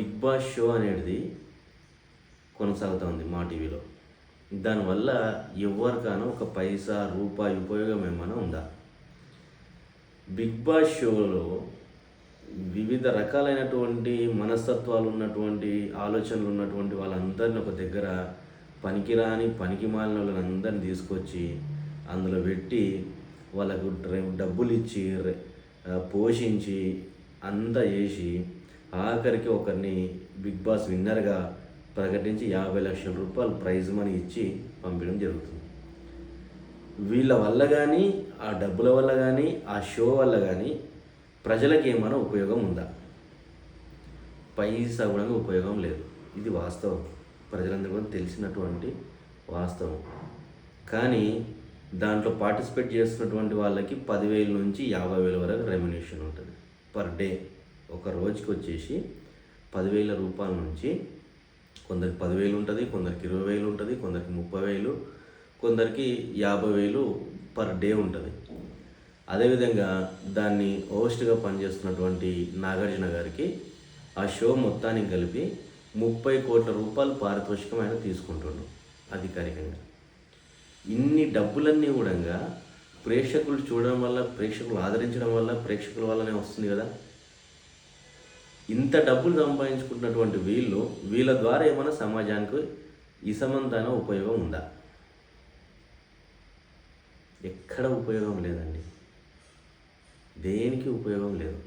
Big boss show అనేది కొనసాగుతుంది మా టీవీలో. దానివల్ల ఎవరికైనా ఒక పైసా రూపాయి ఉపయోగం ఏమైనా ఉందా? బిగ్ బాస్ షోలో వివిధ రకాలైనటువంటి మనస్తత్వాలు ఉన్నటువంటి ఆలోచనలు ఉన్నటువంటి వాళ్ళందరిని ఒక దగ్గర పనికిరాని పనికి మాలిన వాళ్ళని అందరిని తీసుకొచ్చి అందులో పెట్టి వాళ్ళకు డబ్బులు ఇచ్చి పోషించి అంతా చేసి ఆఖరికి ఒకరిని బిగ్ బాస్ విన్నర్గా ప్రకటించి యాభై లక్షల రూపాయలు ప్రైజ్ మనీ ఇచ్చి పంపించడం జరుగుతుంది. వీళ్ళ వల్ల కానీ ఆ డబ్బుల వల్ల కానీ ఆ షో వల్ల కానీ ప్రజలకు ఏమైనా ఉపయోగం ఉందా? పైసా కూడా ఉపయోగం లేదు. ఇది వాస్తవం. ప్రజలందరూ కూడా తెలిసినటువంటి వాస్తవం. కానీ దాంట్లో పార్టిసిపేట్ చేస్తున్నటువంటి వాళ్ళకి పదివేల నుంచి యాభై వేల వరకు రెమ్యునేషన్ ఉంటుంది. Per day. ఒక రోజుకి వచ్చేసి పదివేల రూపాయల నుంచి కొందరికి పదివేలు ఉంటుంది కొందరికి ఇరవై వేలు ఉంటుంది కొందరికి ముప్పై వేలు కొందరికి యాభై వేలు పర్ డే ఉంటుంది. అదేవిధంగా దాన్ని హోస్ట్గా పనిచేస్తున్నటువంటి నాగార్జున గారికి ఆ షో మొత్తానికి కలిపి ముప్పై కోట్ల రూపాయలు పారితోషికం ఆయన తీసుకుంటుండు అధికారికంగా. ఇన్ని డబ్బులన్నీ కూడా ప్రేక్షకులు చూడడం వల్ల ప్రేక్షకులు ఆదరించడం వల్ల ప్రేక్షకుల వల్లనే వస్తుంది కదా. ఇంత డబ్బులు సంపాదించుకుంటున్నటువంటి వీళ్ళు వీళ్ళ ద్వారా ఏమైనా సమాజానికి ఇసమంతైన ఉపయోగం ఉందా? ఎక్కడ ఉపయోగం లేదండి. దేనికి ఉపయోగం లేదు.